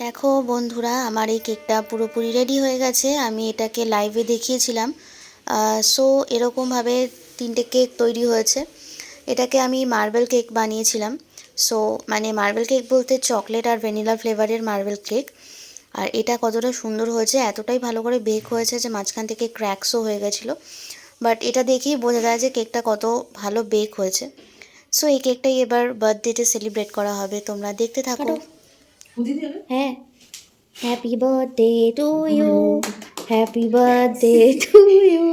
দেখো বন্ধুরা, আমার এই কেকটা পুরোপুরি রেডি হয়ে গেছে। আমি এটাকে লাইভে দেখিয়েছিলাম। সো এরকমভাবে তিনটে কেক তৈরি হয়েছে। এটাকে আমি মার্বেল কেক বানিয়েছিলাম। সো মানে মার্বেল কেক বলতে চকলেট আর ভ্যানিলা ফ্লেভারের মার্বেল কেক আর এটা কতটা সুন্দর হয়েছে, এতটাই ভালো করে বেক হয়েছে যে মাঝখান থেকে ক্র্যাকসও হয়ে গেছিল। বাট এটা দেখেই বোঝা যায় যে কেকটা কত ভালো বেক হয়েছে। সো এই কেকটাই এবার বার্থডেতে সেলিব্রেট করা হবে। তোমরা দেখতে থাকো। হ্যাঁ happy birthday to you happy birthday to you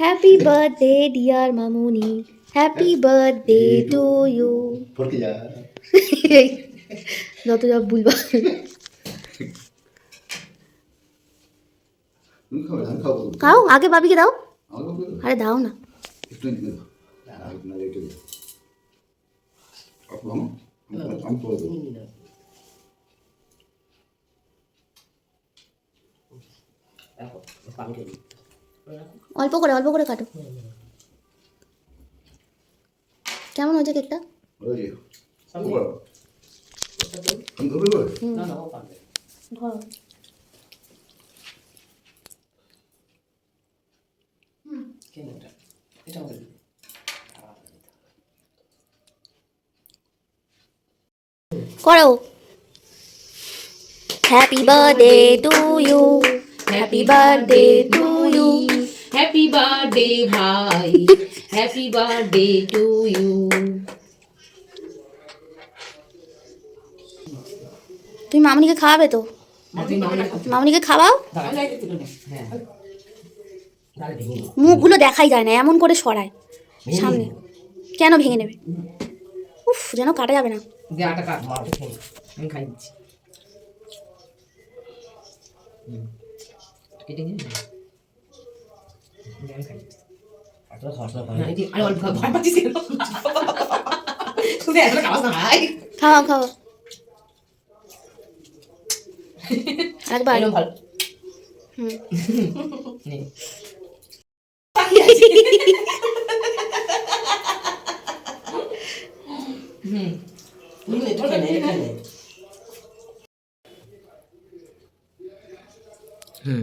happy birthday dear Mamuni happy birthday to you Porque ya. যত যা বুলবা Nunca me han dado. খাও আগে বাবিকে দাও Algo que. আরে দাও না Estoy diciendo. Ah, অল্প করে অল্প করে কাটো। কেমন হয়েছে কেকটা. করো? Happy birthday to you happy birthday to you happy birthday ভাই হ্যাপি বার্থডে টু ইউ তুমি মামনিকে খাওয়াবে তো? মামনিকে খাওয়াও? মুখগুলো দেখাই যায় না এমন করে সরায় সামনে। কেন ভেঙে নেবে? উফ যেন কাটা যাবে না। যে আটা কাট আমি খাই দিচ্ছি। কেটে নিয়ে আমি খাই দিচ্ছি এটি- আরে অল্প ভয় পাচ্ছিস কেন? শুধু এতটা খাওয়াস না ভাই খাওয়াও খাওয়াও একবার এরকম ভালো হুম নে। হুম হুম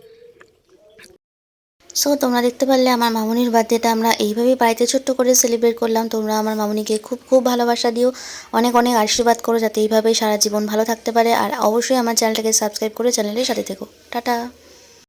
সো তোমরা দেখতে পারলে আমার মামুনির বার্থডেটা আমরা এইভাবেই বাড়িতে ছোট্ট করে সেলিব্রেট করলাম। তোমরা আমার মামুনিকে খুব খুব ভালোবাসা দিও। অনেক অনেক আশীর্বাদ করো যাতে এইভাবেই সারা জীবন ভালো থাকতে পারে। আর অবশ্যই আমার চ্যানেলটাকে সাবস্ক্রাইব করে চ্যানেলের সাথে থেকো। টাটা!